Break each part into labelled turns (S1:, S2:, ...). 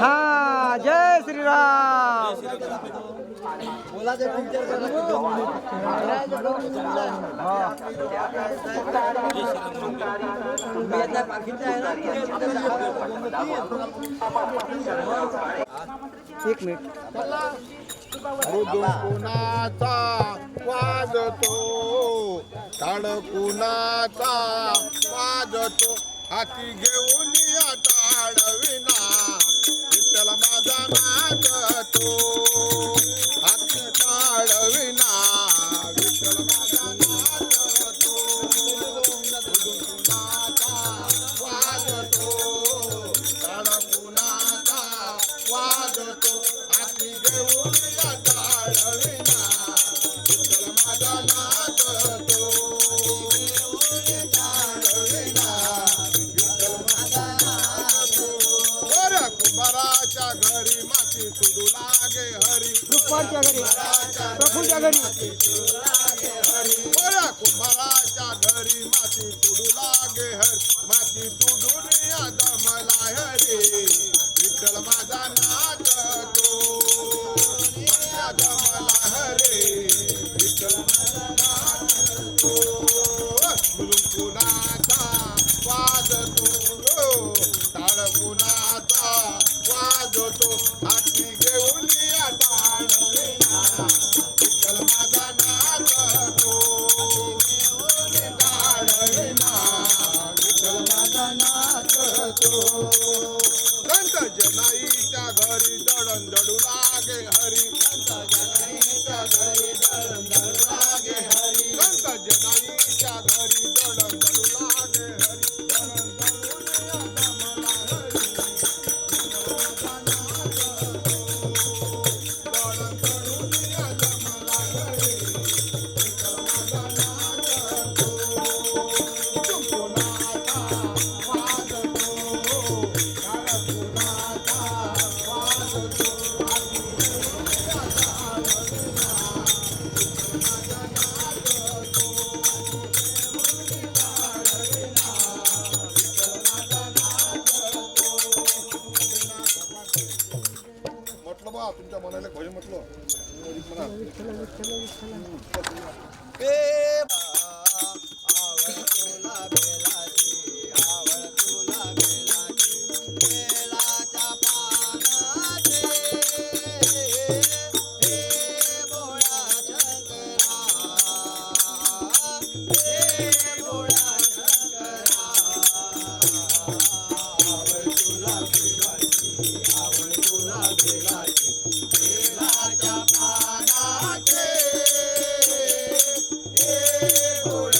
S1: हा जय श्रीराम.
S2: बोला ते
S1: एक मिनिट.
S3: कुणाचा वाजतो काळ कुणाचा वाजतो हाती घेऊन या अडविना विठ्ठल माझा नाचतो हरी
S1: घरी. प्रभूच्या घरी.
S3: बरं कुंभाराच्या घरी माती तुडू लागे हर. माती तुडून या दमला हरी. विठ्ठल माझा नाचतो या दमला हरे. विठ्ठल माझा नाचतो मुलुम कुणाचा वाजतो टाळ कुणाचा वाजतो? संत जनाईच्या घरी दळण दळू लागे हरी. संत जनाईच्या घरी तुमच्या मनाला भजन म्हटलं Holy.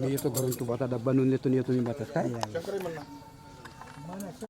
S4: मी येतो घरून तू आता डब्बा नोंद देतो येतो मी बातात काय